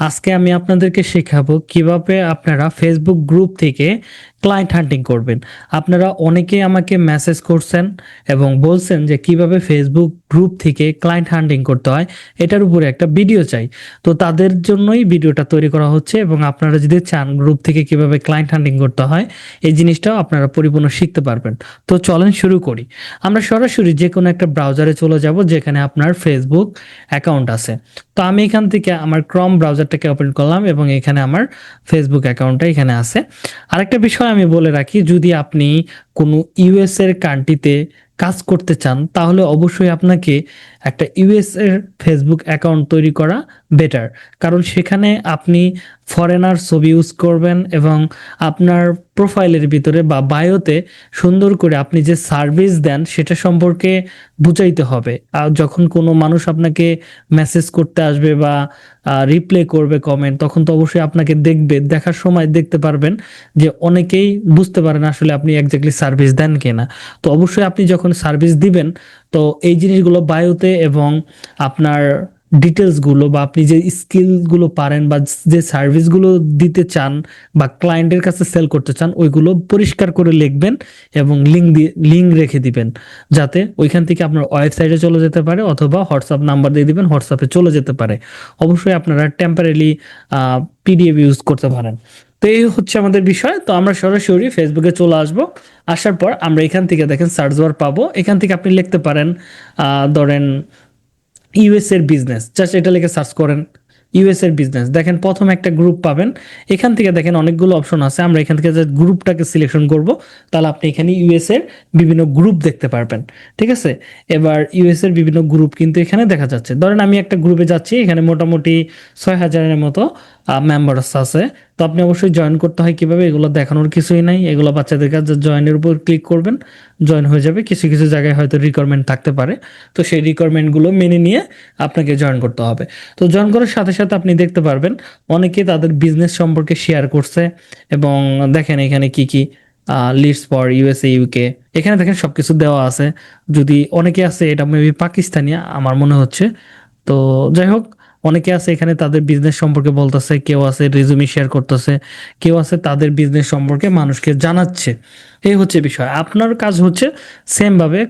আজকে আমি আপনাদেরকে শেখাবো কীভাবে আপনারা ফেসবুক গ্রুপ থেকে ক্লায়েন্ট হান্টিং করবেন। আপনারা অনেকেই আমাকে মেসেজ করছেন এবং বলছেন যে কীভাবে ফেসবুক গ্রুপ থেকে ক্লায়েন্ট হান্টিং করতে হয়, এটার উপরে একটা ভিডিও চাই। তো তাদের জন্যই ভিডিওটা তৈরি করা হচ্ছে এবং আপনারা যদি চান গ্রুপ থেকে কীভাবে ক্লায়েন্ট হান্টিং করতে হয়, এই জিনিসটাও আপনারা পরিপূর্ণ শিখতে পারবেন। তো চলেন শুরু করি। আমরা সরাসরি যে কোনো একটা ব্রাউজারে চলে যাব যেখানে আপনার ফেসবুক অ্যাকাউন্ট আছে। তো আমি এখান থেকে আমার ক্রম ব্রাউজারটাকে ওপেন করলাম এবং এখানে আমার ফেসবুক অ্যাকাউন্টটা এখানে আছে। আরেকটা বিষয় আমি বলে রাখি, যদি আপনি কোনো ইউএস এর কান্ট্রিতে কাজ করতে চান, তাহলে অবশ্যই আপনাকে একটা ইউএস এর ফেসবুক অ্যাকাউন্ট তৈরি করা বেটার। কারণ সেখানে আপনি ফরেনার ছবি ইউজ করবেন এবং আপনার প্রোফাইলের ভিতরে বা বায়োতে সুন্দর করে আপনি যে সার্ভিস দেন, সেটা সম্পর্কে বুঝাইতে হবে। আর যখন কোনো মানুষ আপনাকে মেসেজ করতে আসবে বা রিপ্লে করবে কমেন্ট তখন তো অবশ্যই আপনাকে দেখবে, দেখার সময় দেখতে পারবেন যে অনেকেই বুঝতে পারেন আসলে আপনি একজাক্টলি সার্ভিস দেন কিনা। তো অবশ্যই আপনি যখন সার্ভিস দিবেন, তো এই জিনিসগুলো বায়োতে এবং আপনার ডিটেলসগুলো বা আপনি যে স্কিলগুলো পারেন বা যে সার্ভিসগুলো দিতে চান বা ক্লায়েন্টের কাছে সেল করতে চান, ওইগুলো পরিষ্কার করে লিখবেন এবং লিঙ্ক দিয়ে লিঙ্ক রেখে দিবেন। যাতে ওইখান থেকে আপনার ওয়েবসাইটে চলে যেতে পারে অথবা হোয়াটসঅ্যাপ নাম্বার দিয়ে দিবেন হোয়াটসঅ্যাপে চলে যেতে পারে। অবশ্যই আপনারা টেম্পারারি পিডিএফ ইউজ করতে পারেন। তো এই হচ্ছে আমাদের বিষয়। তো আমরা সরাসরি ফেসবুকে চলে আসব। আসার পর আমরা এখান থেকে দেখেন সার্চ বার পাবো। এখান থেকে আপনি লিখতে পারেন ধরেন ইউএস এর বিজনেস জাস্ট এটা লিখে সার্চ করেন ইউএস এর বিজনেস দেখেন প্রথম একটা গ্রুপ পাবেন, এখান থেকে দেখেন অনেকগুলো অপশন আছে, আমরা এখান থেকে গ্রুপটাকে সিলেকশন করব, তাহলে আপনি এখানে ইউএস এর বিভিন্ন গ্রুপ দেখতে পারবেন, ঠিক আছে? এবার ইউএস এর বিভিন্ন গ্রুপ কিন্তু এখানে দেখা যাচ্ছে। ধরেন আমি একটা গ্রুপে যাচ্ছি, এখানে মোটামুটি ছয় হাজারের মতো মেম্বার্স আছে তো আপনি অবশ্যই জয়েন করতে হয় কীভাবে? এগুলো দেখানোর কিছুই নাই। এগুলো বাচ্চাদের কাছে জয়েনের উপর ক্লিক করবেন জয়েন হয়ে যাবে। কিছু কিছু জায়গায় হয়তো রিকোয়ারমেন্ট থাকতে পারে। তো সেই রিকোয়ারমেন্টগুলো মেনে নিয়ে আপনাকে জয়েন করতে হবে। তো জয়েন করার সাথে সাথে আপনি দেখতে পারবেন অনেকে তাদের বিজনেস সম্পর্কে শেয়ার করছে এবং দেখেন এখানে কি কি লিডস ফর ইউএসএ ইউকে এখানে দেখেন সবকিছু দেওয়া আছে। যদি অনেকে আছে, এটা মেবি পাকিস্তানি, আমার মনে হচ্ছে। তো যাই হোক অনেকে আছে এখানে তাদের বিজনেস সম্পর্কে বলতেছে, কেউ আছে রেজুমি শেয়ার করতেছে, কেউ আছে তাদের বিজনেস সম্পর্কে মানুষকে জানাচ্ছে। এই হচ্ছে বিষয়। আপনার কাজ হচ্ছে সেম ভাবে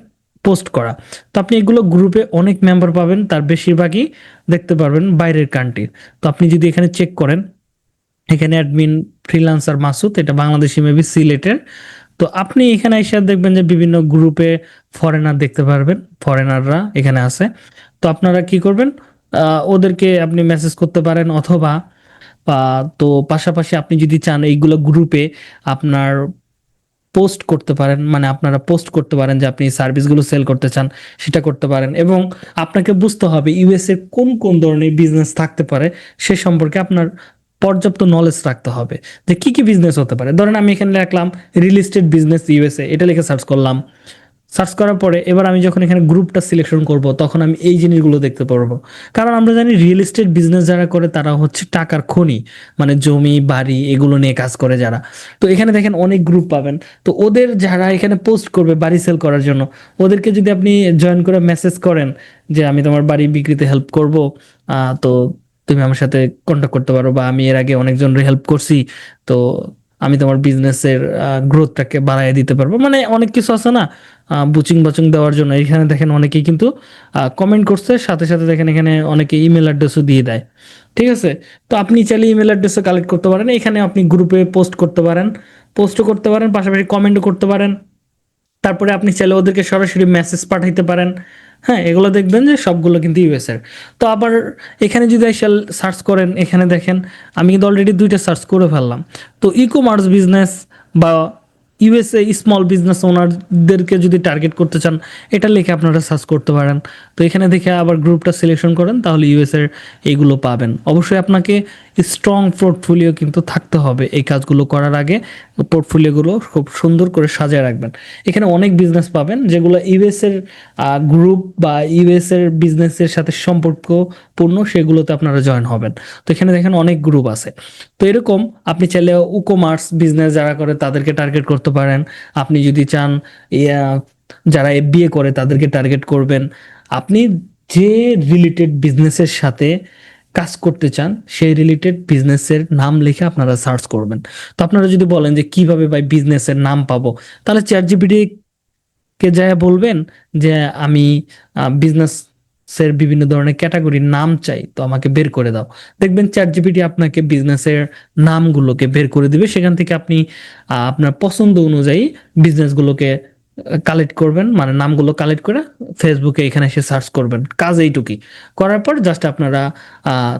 পোস্ট করা। তো আপনি এগুলো গ্রুপে অনেক মেম্বার পাবেন, তার বেশিরভাগই দেখতে পারবেন বাইরের কান্ট্রির তো আপনি যদি এখানে চেক করেন, এখানে অ্যাডমিন ফ্রিল্যান্সার মাসুদ, এটা বাংলাদেশি মেবি সিলেটের তো আপনি এখানে এসে দেখবেন যে বিভিন্ন গ্রুপে ফরেনার দেখতে পারবেন ফরেনাররা এখানে আছে। তো আপনারা কি করবেন? ওদেরকে আপনি মেসেজ করতে পারেন অথবা তো পাশাপাশি আপনি যদি চান এইগুলো গ্রুপে আপনার পোস্ট করতে পারেন মানে আপনারা পোস্ট করতে পারেন যে আপনি সার্ভিসগুলো সেল করতে চান, সেটা করতে পারেন। এবং আপনাকে বুঝতে হবে ইউএস এর কোন কোন ধরনের বিজনেস থাকতে পারে, সে সম্পর্কে আপনার পর্যাপ্ত নলেজ রাখতে হবে যে কি কি বিজনেস হতে পারে। ধরেন আমি এখানে লিখলাম রিয়েল এস্টেট বিজনেস ইউএসএ এটা লিখে সার্চ করলাম। সার্চ করার পরে এবার আমি যখন এখানে গ্রুপটা সিলেকশন করব, তখন আমি এই জিনিসগুলো দেখতে পারব। কারণ আমরা জানি রিয়েল এস্টেট বিজনেস যারা করে, তারা হচ্ছে টাকার খনি মানে জমি, বাড়ি, এগুলো নিয়ে কাজ করে যারা। তো এখানে দেখেন অনেক গ্রুপ পাবেন। তো ওদের যারা এখানে পোস্ট করবে বাড়ি সেল করার জন্য, ওদেরকে যদি আপনি জয়েন করে মেসেজ করেন যে, আমি তোমার বাড়ি বিক্রিতে হেল্প করব তো তুমি আমার সাথে কন্ট্যাক্ট করতে পারো বা আমি এর আগে অনেকজনের হেল্প করছি, তো আমি তোমার বিজনেসের গ্রোথটাকে বাড়ায় দিতে পারব। মানে অনেক কিছু আছে না বুচিং বাচিং দেওয়ার জন্য। এখানে দেখেন অনেকেই কিন্তু কমেন্ট করছে, সাথে সাথে দেখেন এখানে অনেকে ইমেল অ্যাড্রেসও দিয়ে দেয়। ঠিক আছে? তো আপনি চাইলে ইমেল অ্যাড্রেসও কালেক্ট করতে পারেন। এখানে আপনি গ্রুপে পোস্ট করতে পারেন। পোস্টও করতে পারেন, পাশাপাশি কমেন্টও করতে পারেন। তারপরে আপনি চাইলে ওদেরকে সরাসরি মেসেজ পাঠাইতে পারেন। হ্যাঁ এগুলো দেখবেন যে সবগুলো কিন্তু ইউএস এর। তো আবার এখানে যদি সার্চ করেন, এখানে দেখেন, আমি কিন্তু অলরেডি দুইটা সার্চ করে ফেললাম। তো ই কমার্স বিজনেস বা ইউএসএ স্মল বিজনেস ওনারদেরকে যদি টার্গেট করতে চান, এটা লিখে আপনারা সার্চ করতে পারেন। তো এখানে দেখে আবার গ্রুপটা সিলেকশন করেন, তাহলে ইউএসএর এইগুলো পাবেন। অবশ্যই আপনাকে স্ট্রং পোর্টফোলিও কিন্তু থাকতে হবে। এই কাজগুলো করার আগে পোর্টফোলিওগুলো খুব সুন্দর করে সাজিয়ে রাখবেন। এখানে অনেক বিজনেস পাবেন, যেগুলো ইউএসের গ্রুপ বা ইউএসের বিজনেসের সাথে সম্পর্কপূর্ণ, সেগুলোতে আপনারা জয়েন হবেন। তো এখানে দেখেন অনেক গ্রুপ আছে। তো এরকম আপনি চাইলে উকমার্স বিজনেস যারা করে তাদেরকে টার্গেট করতে পারেন। আপনি যদি চান যারা বিয়ে করে তাদেরকে টার্গেট করবেন। আপনি যে রিলেটেড বিজনেসের সাথে কাজ করতে চান, সেই রিলেটেড বিজনেসের নাম লিখে আপনারা সার্চ করবেন। তো আপনারা যদি বলেন যে কীভাবে ভাই বিজনেসের নাম পাবো, তাহলে চ্যাট জিপিটি কে যায় বলবেন যে আমি বিজনেস বিজনেসের বিভিন্ন ধরনের ক্যাটাগরির নাম চাই, তো আমাকে বের করে দাও। দেখবেন চ্যাট জিপিটি আপনাকে বিজনেসের নামগুলোকে বের করে দিবে। সেখান থেকে আপনি আপনার পছন্দ অনুযায়ী বিজনেসগুলোকে কালেক্ট করবেন মানে নামগুলো কালেক্ট করে ফেসবুকে এখানে এসে সার্চ করবেন। কাজ এইটুকুই। করার পর জাস্ট আপনারা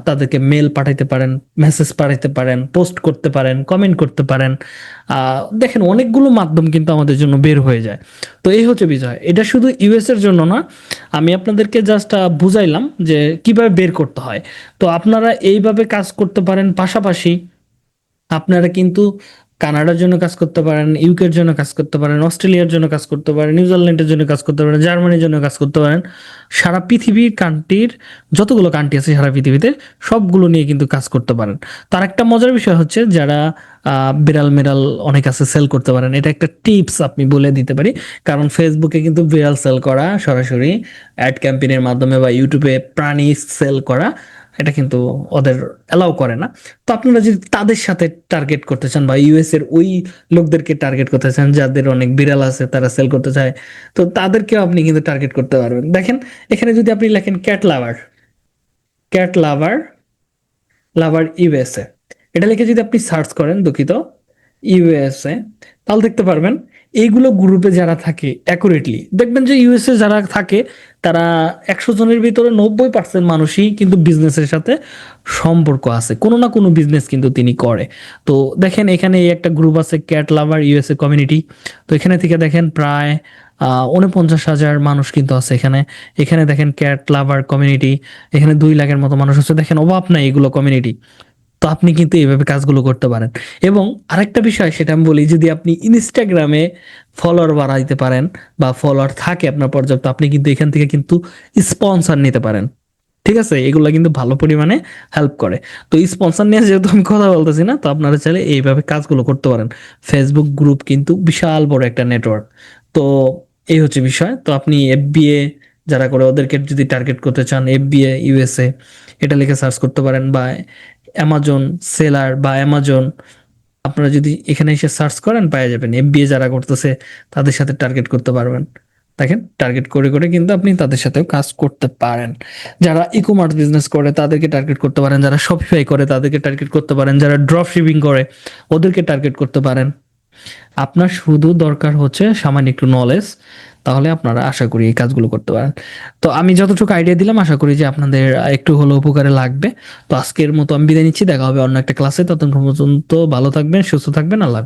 তাদেরকে মেল পাঠাইতে পারেন মেসেজ পাঠাইতে পারেন পোস্ট করতে পারেন কমেন্ট করতে পারেন। দেখেন অনেকগুলো মাধ্যম কিন্তু আমাদের জন্য বের হয়ে যায়। তো এই হচ্ছে বিষয়। এটা শুধু ইউএস এর জন্য না, আমি আপনাদেরকে জাস্ট বুঝাইলাম যে কীভাবে বের করতে হয়। তো আপনারা এইভাবে কাজ করতে পারেন পাশাপাশি, আপনারা কিন্তু কানাডার জন্য কাজ করতে পারেন ইউকের জন্য কাজ করতে পারেন, অস্ট্রেলিয়ার জন্য কাজ করতে পারেন, নিউজিল্যান্ডের জন্য কাজ করতে পারেন, জার্মানির জন্য কাজ করতে পারেন। সারা পৃথিবীর কান্ট্রির যতগুলো কান্ট্রি আছে সারা পৃথিবীতে সবগুলো নিয়ে কিন্তু কাজ করতে পারেন। তার একটা মজার বিষয় হচ্ছে যারা বিড়াল মেরাল অনেক আছে সেল করতে পারেন। এটা একটা টিপস আপনি বলে দিতে পারি। কারণ ফেসবুকে কিন্তু বিড়াল সেল করা সরাসরি অ্যাড ক্যাম্পেইনের মাধ্যমে বা ইউটিউবে প্রাণী সেল করা এটা কিন্তু ওদের অ্যালাউ করে না। তো আপনারা যদি তাদের সাথে টার্গেট করতে চান বা ইউএস এর ওই লোকদেরকে টার্গেট করতে চান যাদের অনেক বিড়াল আছে তারা সেল করতে চায়, তো তাদেরকেও আপনি কিন্তু টার্গেট করতে পারবেন। দেখেন, এখানে যদি আপনি লেখেন cat lover cat lover lover USA এটা লিখে যদি আপনি সার্চ করেন দুঃখিত ইউএসএ তাহলে দেখতে পারবেন, এইগুলো গ্রুপে যারা থাকে অ্যাকুরেটলি দেখবেন যে ইউএসএ যারা থাকে, তারা একশো জনের ভিতরে নব্বই পার্সেন্ট মানুষই কিন্তু বিজনেসের সাথে সম্পর্ক আছে। কোনো না কোনো বিজনেস কিন্তু তিনি করে। তো দেখেন এখানে এই একটা গ্রুপ আছে ক্যাট লাভার ইউএসএ কমিউনিটি তো এখানে থেকে দেখেন প্রায় উনপঞ্চাশ হাজার মানুষ কিন্তু আছে এখানে। এখানে দেখেন ক্যাট লাভার কমিউনিটি এখানে দুই লাখের মতো মানুষ আছে। দেখেন অভাব নাই এগুলো কমিউনিটি তো আপনি কিন্তু এইভাবে কাজগুলো করতে পারেন। এবং আরেকটা বিষয় সেটা আমি বলি, যদি আপনি ইনস্টাগ্রামে ফলোয়ার বাড়াইতে পারেন বা ফলোয়ার থাকে আপনার পর্যাপ্ত, আপনি কিন্তু এখান থেকে কিন্তু স্পন্সর নিতে পারেন। ঠিক আছে? এগুলো কিন্তু ভালো পরিমাণে হেল্প করে। তো স্পন্সর নিয়ে যেহেতু আমি কথা বলতেছি না, তো আপনারা চাইলে এইভাবে কাজগুলো করতে পারেন। ফেসবুক গ্রুপ কিন্তু বিশাল বড় একটা নেটওয়ার্ক তো এই হচ্ছে বিষয়। তো আপনি এফবিএ যারা করে ওদেরকে যদি টার্গেট করতে চান এফবিএ ইউএসএ এটা লিখে সার্চ করতে পারেন বা অ্যামাজন সেলার বা অ্যামাজন আপনারা যদি এখানে এসে সার্চ করেন পাওয়া যাবেন। এফবিএ যারা করতেছে, তাদের সাথে টার্গেট করতে পারবেন। দেখেন টার্গেট করে করে কিন্তু আপনি তাদের সাথেও কাজ করতে পারেন। যারা ই কমার্স বিজনেস করে, তাদেরকে টার্গেট করতে পারেন। যারা শপিফাই করে, তাদেরকে টার্গেট করতে পারেন। যারা ড্রপ শিপিং করে, ওদেরকে টার্গেট করতে পারেন। আপনার শুধু দরকার হচ্ছে সামান্য একটু নলেজ তাহলে আপনারা আশা করি এই কাজগুলো করতে পারেন। তো আমি যতটুকু আইডিয়া দিলাম, আশা করি যে আপনাদের একটু হলো উপকারে লাগবে। তো আজকের মতো আমি বিদায় নিচ্ছি, দেখা হবে অন্য একটা ক্লাসে ততক্ষণ পর্যন্ত ভালো থাকবেন, সুস্থ থাকবেন, আল্লাহ।